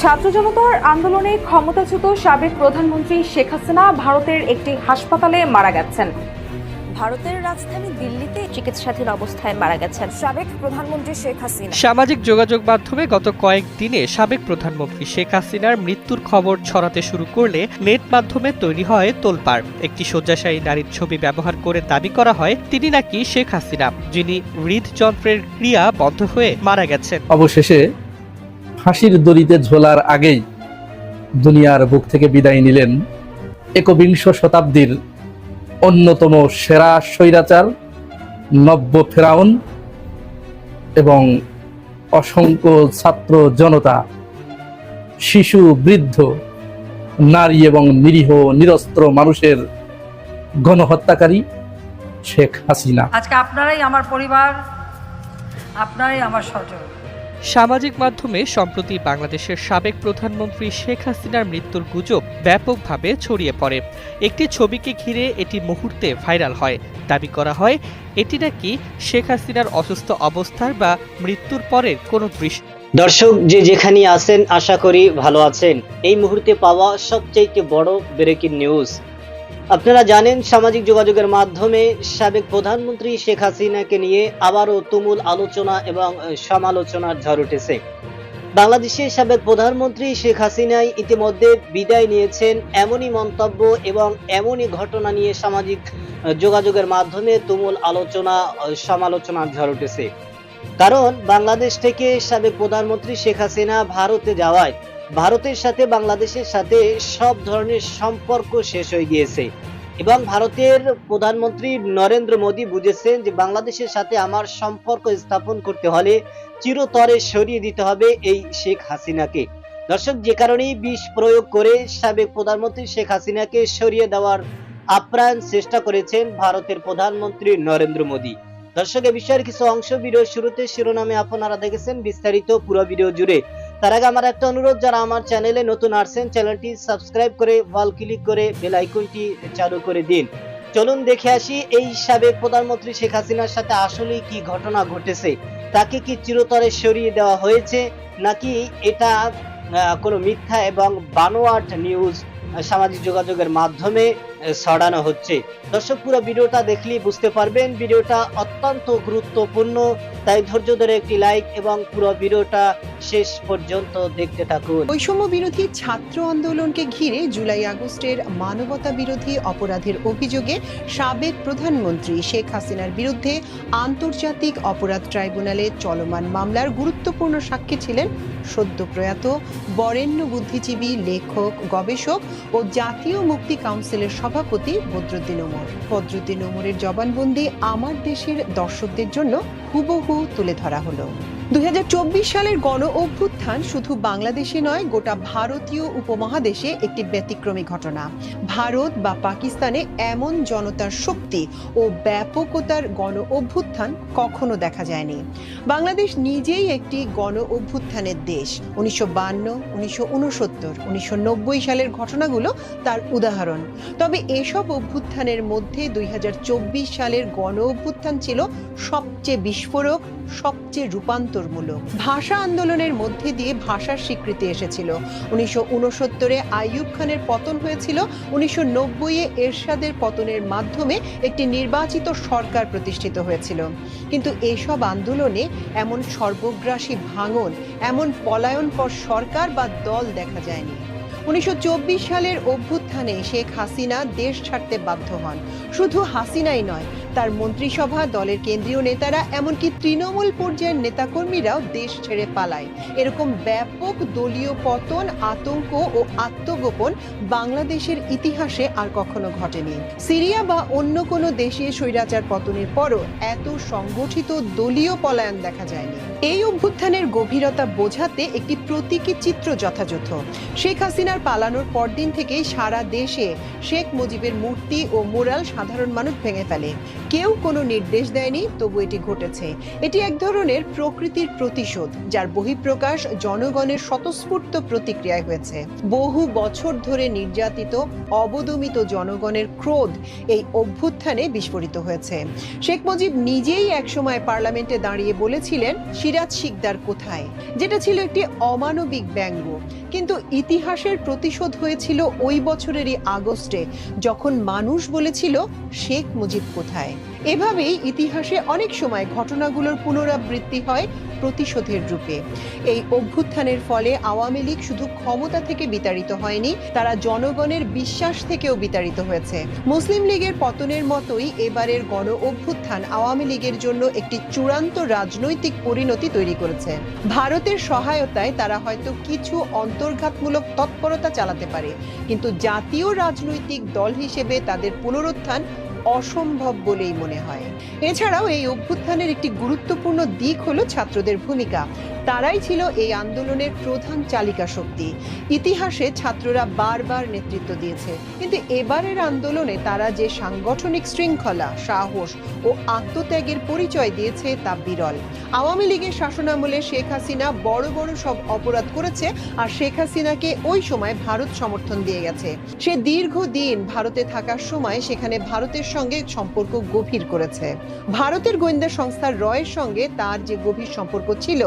ছাত্র জনতার আন্দোলনে ক্ষমতাচ্যুত সাবেক প্রধানমন্ত্রী শেখ হাসিনা ভারতের একটি হাসপাতালে মারা গেছেন। ভারতের রাজধানী দিল্লিতে চিকিৎসাধীন অবস্থায় মারা গেছেন সাবেক প্রধানমন্ত্রী শেখ হাসিনা। সামাজিক যোগাযোগ মাধ্যমে গত কয়েক দিনে সাবেক প্রধানমন্ত্রী শেখ হাসিনার মৃত্যুর খবর ছড়াতে শুরু করলে নেট মাধ্যমে তৈরি হয় তোলপাড়। একটি শয্যাশায়ী নারীর ছবি ব্যবহার করে দাবি করা হয় তিনি নাকি শেখ হাসিনা যিনি হৃদযন্ত্রের ক্রিয়া বন্ধ হয়ে মারা গেছেন। অবশেষে ফাঁসির দড়িতে ঝোলার আগেই দুনিয়ার বুক থেকে বিদায় নিলেন একবিংশ শতাব্দীর অন্যতম সেরা স্বৈরাচার নব্য ফেরাউন এবং অসংখ্য ছাত্র জনতা, শিশু, বৃদ্ধ, নারী এবং নিরীহ, নিরস্ত্র মানুষের গণহত্যাকারী শেখ হাসিনা। আজকে আপনারাই আমার পরিবার, আপনারাই আমার স্বজন। সামাজিক মাধ্যমে সম্প্রতি বাংলাদেশের সাবেক প্রধানমন্ত্রী শেখ হাসিনার মৃত্যুর গুজব ব্যাপকভাবে ছড়িয়ে পড়ে। একটি ছবিকে ঘিরে এটি মুহূর্তে ভাইরাল হয়। দাবি করা হয়, এটি নাকি শেখ হাসিনার অসুস্থ অবস্থার বা মৃত্যুর পরের কোনো দৃশ্য। দর্শক, যে যেখানে আছেন, আশা করি ভালো আছেন। এই মুহূর্তে পাওয়া সবচেয়ে বড় ব্রেকিং নিউজ। আপনারা জানেন, সামাজিক যোগাযোগের মাধ্যমে সাবেক প্রধানমন্ত্রী শেখ হাসিনাকে নিয়ে আবারও তুমুল আলোচনা এবং সমালোচনার ঝড় উঠেছে। বাংলাদেশের সাবেক প্রধানমন্ত্রী শেখ হাসিনাই ইতিমধ্যে বিদায় নিয়েছেন এমনই মন্তব্য এবং এমনই ঘটনা নিয়ে সামাজিক যোগাযোগের মাধ্যমে তুমুল আলোচনা সমালোচনার ঝড় উঠেছে। কারণ, বাংলাদেশ থেকে সাবেক প্রধানমন্ত্রী শেখ হাসিনা ভারতে যাওয়ায় ভারতের সাথে বাংলাদেশের সাথে সব ধরনের সম্পর্ক শেষ হয়ে গিয়েছে। এবং ভারতের প্রধানমন্ত্রী নরেন্দ্র মোদী বুঝেছেন যে বাংলাদেশের সাথে আমার সম্পর্ক স্থাপন করতে হলে চিরতরে সরিয়ে দিতে হবে এই শেখ হাসিনাকে। দর্শক, যে কারণেই বিষ প্রয়োগ করে সাবেক প্রধানমন্ত্রী শেখ হাসিনাকে সরিয়ে দেওয়ার আপ্রাণ চেষ্টা করেছেন ভারতের প্রধানমন্ত্রী নরেন্দ্র মোদী। দর্শক, এ বিষয়ের কিছু অংশ ভিডিও শুরুতে শিরোনামে আপনারা দেখেছেন বিস্তারিত পুরো ভিডিও জুড়ে। তার আগে আমার একটা অনুরোধ, যারা আমার চ্যানেলে নতুন আসছেন চ্যানেলটি সাবস্ক্রাইব করে ওয়াল ক্লিক করে বেল আইকনটি চালু করে দিন। চলুন দেখে আসি এই সাবেক প্রধানমন্ত্রী শেখ হাসিনার সাথে আসলে কি ঘটনা ঘটেছে। তাকে কি চিরতরে সরিয়ে দেওয়া হয়েছে, নাকি এটা কোনো মিথ্যা এবং বানোয়াট নিউজ সামাজিক যোগাযোগের মাধ্যমে ছড়ানো হচ্ছে। দর্শক, পুরো ভিডিওটা দেখলেই বুঝতে পারবেন, ভিডিওটা অত্যন্ত গুরুত্বপূর্ণ। তাই ধৈর্য ধরে একটি লাইক এবং পুরো ভিডিওটা শেষ পর্যন্ত দেখতে থাকুন। বৈষম্য বিরোধী ছাত্র আন্দোলনকে ঘিরে জুলাই আগস্টের মানবতা বিরোধী অপরাধের অভিযোগে সাবেক প্রধানমন্ত্রী শেখ হাসিনার বিরুদ্ধে আন্তর্জাতিক অপরাধ ট্রাইব্যুনালে চলমান মামলার গুরুত্বপূর্ণ সাক্ষী ছিলেন সদ্য প্রয়াত বরেণ্য বুদ্ধিজীবী লেখক, গবেষক ও জাতীয় মুক্তি কাউন্সিলের সভাপতি বদরুদ্দিন ওমর। বদরুদ্দিন ওমরের জবানবন্দি আমার দেশের দর্শকদের জন্য হুবহু তুলে ধরা হলো। দুই হাজার চব্বিশ সালের গণ অভ্যুত্থান শুধু বাংলাদেশে নয়, গোটা ভারতীয় উপমহাদেশে একটি ব্যতিক্রমী ঘটনা। ভারত বা পাকিস্তানে এমন জনতার শক্তি ও ব্যাপকতার গণ অভ্যুত্থান কখনো দেখা যায়নি। বাংলাদেশ নিজেই একটি গণ অভ্যুত্থানের দেশ। উনিশশো বান্ন, উনিশশো উনসত্তর, উনিশশো সালের ঘটনাগুলো তার উদাহরণ। তবে এসব অভ্যুত্থানের মধ্যে দুই হাজার চব্বিশ সালের গণ অভ্যুত্থান ছিল সবচেয়ে বিস্ফোরক সবচেয়ে রূপান্তরমূলক। ভাষা আন্দোলনের মধ্যে দিয়ে ভাষার স্বীকৃতি এসেছিল। উনিশশো উনসত্তরে আইয়ুব খানের পতন হয়েছিল। উনিশশো নব্বইয়ে এরশাদের পতনের মাধ্যমে একটি নির্বাচিত সরকার প্রতিষ্ঠিত হয়েছিল। কিন্তু এসব আন্দোলনে এমন সর্বগ্রাসী ভাঙন, এমন পলায়ন পলায়নপর সরকার বা দল দেখা যায়নি। উনিশশো চব্বিশ সালের অভ্যুত্থানে শেখ হাসিনা দেশ ছাড়তে বাধ্য হন। শুধু হাসিনাই নয় তার মন্ত্রিসভা, দলের কেন্দ্রীয় নেতারা, এমনকি তৃণমূল পর্যায়ের নেতাকর্মীরাও দেশ ছেড়ে পালায়। এরকম ব্যাপক দলীয় পতন, আতঙ্ক ও আত্মগোপন বাংলাদেশের ইতিহাসে আর কখনো ঘটেনি। সিরিয়া বা অন্য কোনো দেশে স্বৈরাচার পতনের পরও এত সংগঠিত দলীয় পলায়ন দেখা যায়নি। এই অভ্যুত্থানের গভীরতা বোঝাতে একটি প্রতীকী চিত্র যথাযথ। শেখ হাসিনার পালানোর পরদিন থেকেই সারা দেশে শেখ মুজিবের মূর্তি ও মোরাল সাধারণ মানুষ ভেঙে ফেলে। কেউ কোনো নির্দেশ দেয়নি, তবু এটি ঘটেছে। এটি এক ধরনের প্রকৃতির প্রতিশোধ, যার বহিঃপ্রকাশ জনগণের স্বতঃস্ফূর্ত প্রতিক্রিয়ায় হয়েছে। বহু বছর ধরে নির্যাতিত, অবদমিত জনগণের ক্রোধ এই অভ্যুত্থানে বিস্ফোরিত হয়েছে। শেখ মুজিব নিজেই একসময় পার্লামেন্টে দাঁড়িয়ে বলেছিলেন, সিরাজ শিকদার কোথায়? যেটা ছিল একটি অমানবিক ব্যঙ্গ। কিন্তু ইতিহাসের প্রতিশোধ হয়েছিল ওই বছরেরই আগস্টে যখন মানুষ বলেছিল শেখ মুজিব কোথায়। এভাবেই ইতিহাসে অনেক সময় ঘটনাগুলোর পুনরাবৃত্তি হয় প্রতিশোধের রূপে। এই অভ্যুত্থানের ফলে আওয়ামী লীগ শুধু ক্ষমতা থেকে বিতাড়িত হয়নি, তারা জনগণের বিশ্বাস থেকেও বিতাড়িত হয়েছে। মুসলিম লীগের পতনের মতোই এবারের গণ অভ্যুত্থান আওয়ামী লীগের জন্য একটি চূড়ান্ত রাজনৈতিক পরিণতি তৈরি করেছে। ভারতের সহায়তায় তারা হয়তো কিছু অন্তর্ঘাতমূলক তৎপরতা চালাতে পারে, কিন্তু জাতীয় রাজনৈতিক দল হিসেবে তাদের পুনরুত্থান অসম্ভব বলেই মনে হয়। এছাড়াও এই অভ্যুত্থানের একটি গুরুত্বপূর্ণ দিক হলো ছাত্রদের ভূমিকা। তারাই ছিল এই আন্দোলনের প্রধান চালিকা শক্তি। ইতিহাসে ছাত্ররা বারবার নেতৃত্ব দিয়েছে। কিন্তু এবারের আন্দোলনে তারা যে সাংগঠনিক শৃঙ্খলা, সাহস ও আত্মত্যাগের পরিচয় দিয়েছে তা বিরল। আওয়ামী লীগের শাসনামলে শেখ হাসিনা বড় বড় সব অপরাধ করেছে আর শেখ হাসিনাকে ওই সময় ভারত সমর্থন দিয়ে গেছে। সে দীর্ঘদিন ভারতে থাকার সময় সেখানে ভারতের সঙ্গে সম্পর্ক গভীর করেছে। ভারতের গোয়েন্দা সংস্থা রয়ের সঙ্গে তার যে গভীর সম্পর্ক ছিল,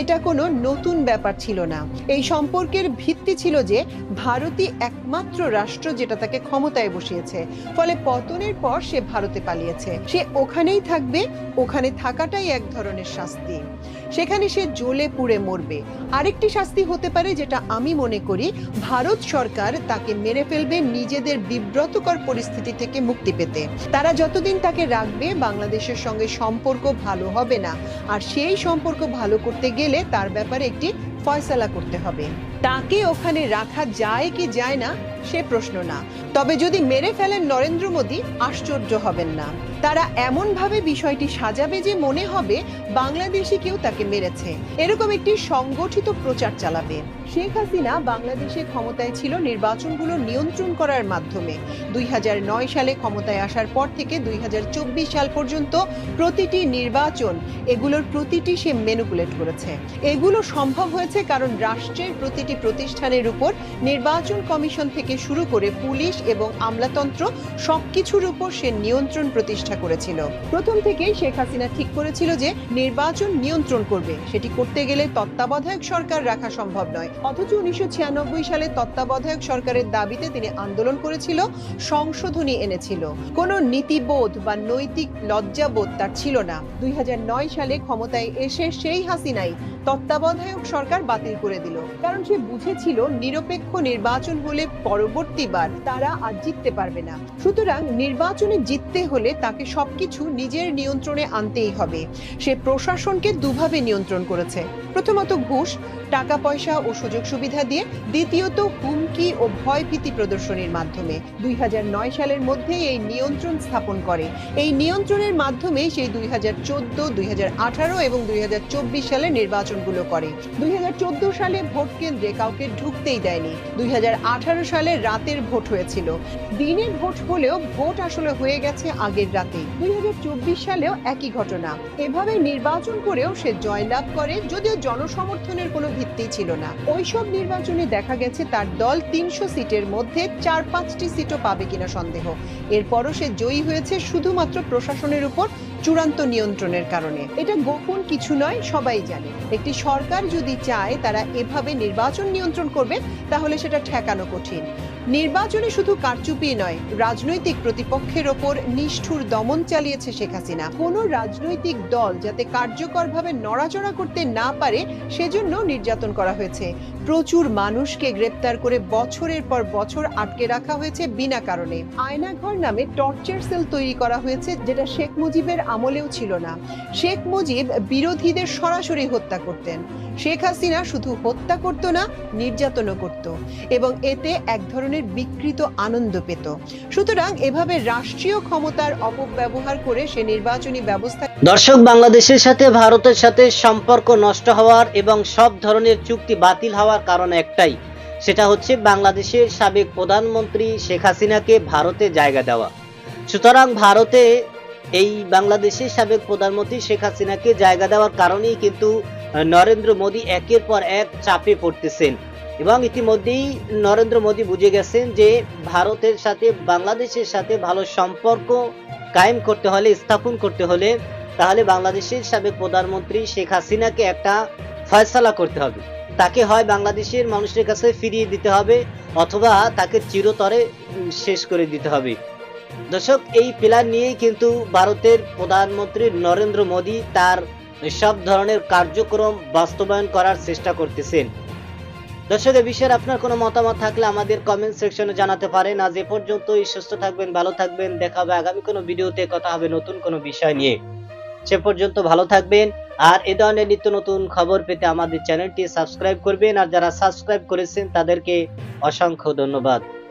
এটা কোনো নতুন ব্যাপার ছিল না। এই সম্পর্কের ভিত্তি ছিল যে, ভারতই একমাত্র রাষ্ট্র যেটা তাকে ক্ষমতায় বসিয়েছে। ফলে পতনের পর সে ভারতে পালিয়েছে। সে ওখানেই থাকবে, ওখানে থাকাটাই এক ধরনের শাস্তি। সেখানে সে জ্বলে পুড়ে মরবে। আরেকটি শাস্তি হতে পারে যেটা আমি মনে করি, ভারত সরকার তাকে মেরে ফেলবে নিজেদের বিব্রতকর পরিস্থিতি থেকে মুক্তি পেতে। তারা যতদিন তাকে রাখবে, বাংলাদেশের সঙ্গে সম্পর্ক ভালো হবে না। আর সেই সম্পর্ক ভালো করতে গেলে তার ব্যাপারে একটি ফয়সালা করতে হবে। তাকে ওখানে রাখা যায় কি যায় না, সে প্রশ্ন না। তবে যদি মেরে ফেলেন নরেন্দ্র মোদী, আশ্চর্য হবেন না। তারা এমনভাবে বিষয়টি সাজাবে যে মনে হবে বাংলাদেশি কেউ তাকে মেরেছে। এরকম একটি সংগঠিত প্রচার চালাবে। শেখ হাসিনা বাংলাদেশে ক্ষমতায় ছিল নির্বাচনগুলো নিয়ন্ত্রণ করার মাধ্যমে। দুই সালে ক্ষমতায় আসার পর থেকে দুই সাল পর্যন্ত প্রতিটি নির্বাচন, এগুলোর প্রতিটি সে মেনুপুলেট করেছে। এগুলো সম্ভব হয়েছে কারণ রাষ্ট্রের প্রতিটি প্রতিষ্ঠানের উপর নির্বাচন কমিশন থেকে শুরু করে পুলিশ এবং আমলাতন্ত্র সবকিছুর উপর সে নিয়ন্ত্রণ প্রতিষ্ঠা করেছিল। প্রথম থেকেই শেখ হাসিনা ঠিক করেছিল যে নির্বাচন নিয়ন্ত্রণ করবে। সেটি করতে গেলে তত্ত্বাবধায়ক সরকার রাখা সম্ভব নয়। অথচ উনিশশো ছিয়ানব্বই সালে তত্ত্বাবধায়ক সরকারের দাবিতে তিনি আন্দোলন করেছিল, সংশোধনী এনেছিল। কোনো নীতিবোধ বা নৈতিক লজ্জাবোধ তার ছিল না। দুই হাজার নয় সালে ক্ষমতায় এসে সেই হাসিনাই তত্ত্বাবধায়ক সরকার বাতিল করে দিল। কারণ সে বুঝেছিল নিরপেক্ষ নির্বাচন হলে পরবর্তীবার তারা আর জিততে পারবে না। সুতরাং নির্বাচনে জিততে হলে তাকে সবকিছু নিজের নিয়ন্ত্রণে আনতেই হবে। সে প্রশাসনকে দুভাবে নিয়ন্ত্রণ করেছে। প্রথমত ঘুষ, টাকা পয়সা ও সুযোগ সুবিধা দিয়ে, দ্বিতীয়ত হুমকি ও ভয়ভীতি প্রদর্শনীর মাধ্যমে। দুই নয় সালের মধ্যে এই নিয়ন্ত্রণ স্থাপন করে। এই নিয়ন্ত্রণের মাধ্যমে সেই দুই হাজার চোদ্দ, দুই এবং দুই সালের নির্বাচনগুলো করে। দুই হাজার চোদ্দ সালে ভোট কেন্দ্রে কাউকে ঢুকতেই দেয়নি। দুই সালে রাতের ভোট হয়েছিল। দিনের ভোট হলেও ভোট আসলে হয়ে গেছে আগের রাতে দুই সালেও একই ঘটনা। এভাবে নির্বাচন করেও সে জয়লাভ করে, যদিও জনসমর্থনের কোনো ভিত্তি ছিল না। ওইসব নির্বাচনে দেখা গেছে তার দল তিনশো সিটের মধ্যে চার পাঁচটি সিটও পাবে কিনা সন্দেহ। এরপরও সে জয়ী হয়েছে শুধুমাত্র প্রশাসনের উপর চূড়ান্ত নিয়ন্ত্রণের কারণে। এটা গোপন কিছু নয়, সবাই জানে। একটি সরকার যদি চায় তারা এভাবে নির্বাচন নিয়ন্ত্রণ করবে তাহলে সেটা ঠেকানো কঠিন। নির্বাচনে শুধু কারচুপি নয়, রাজনৈতিক প্রতিপক্ষের ওপর নিষ্ঠুর দমন চালিয়েছে শেখ হাসিনা। কোনো রাজনৈতিক দল যাতে কার্যকরভাবে নড়াচড়া করতে না পারে, সেজন্য নির্যাতন করা হয়েছে। প্রচুর মানুষকে গ্রেপ্তার করে বছরের পর বছর আটকে রাখা হয়েছে বিনা কারণে। আয়নাঘর নামে টর্চার সেল তৈরি করা হয়েছে, যেটা শেখ মুজিবের আমলেও ছিল না। শেখ মুজিব বিরোধীদের সরাসরি হত্যা করতেন। শেখ হাসিনা শুধু হত্যা করত না, নির্যাতনও করত। এবং এতে এক ধরনের বিকৃত আনন্দ পেত। সুতরাং এভাবে রাষ্ট্রীয় ক্ষমতার অপব্যবহার করে সে নির্বাচনী ব্যবস্থা দর্শক, বাংলাদেশের সাথে ভারতের সাথে সম্পর্ক নষ্ট হওয়ার এবং সব ধরনের চুক্তি বাতিল হওয়ার কারণ একটাই। সেটা হচ্ছে বাংলাদেশের সাবেক প্রধানমন্ত্রী শেখ হাসিনাকে ভারতে জায়গা দেওয়া। সুতরাং ভারতে এই বাংলাদেশের সাবেক প্রধানমন্ত্রী শেখ হাসিনাকে জায়গা দেওয়ার কারণেই কিন্তু নরেন্দ্র মোদী একের পর এক চাপে পড়তেছেন। এবং ইতিমধ্যেই নরেন্দ্র মোদী বুঝে গেছেন যে ভারতের সাথে, বাংলাদেশের সাথে ভালো সম্পর্ক কায়েম করতে হলে, স্থাপন করতে হলে তাহলে বাংলাদেশের সাবেক প্রধানমন্ত্রী শেখ হাসিনাকে একটা ফয়সালা করতে হবে। তাকে হয় বাংলাদেশের মানুষের কাছে ফিরিয়ে দিতে হবে অথবা তাকে চিরতরে শেষ করে দিতে হবে। দর্শক, এই প্ল্যান নিয়েই কিন্তু ভারতের প্রধানমন্ত্রী নরেন্দ্র মোদী তার সব ধরনের কার্যক্রম বাস্তবায়ন করার চেষ্টা করতেছেন। দর্শক, এ বিষয়ে আপনার কোনো মতামত থাকলে আমাদের কমেন্ট সেকশনে জানাতে পারেন। আজ এ পর্যন্তই, সুস্থ থাকবেন, ভালো থাকবেন। দেখা হবে আগামী কোনো ভিডিওতে, কথা হবে নতুন কোনো বিষয় নিয়ে। সে পর্যন্ত ভালো থাকবেন। আর এ ধরনের নিত্য নতুন খবর পেতে আমাদের চ্যানেলটি সাবস্ক্রাইব করবেন। আর যারা সাবস্ক্রাইব করেছেন, তাদেরকে অসংখ্য ধন্যবাদ।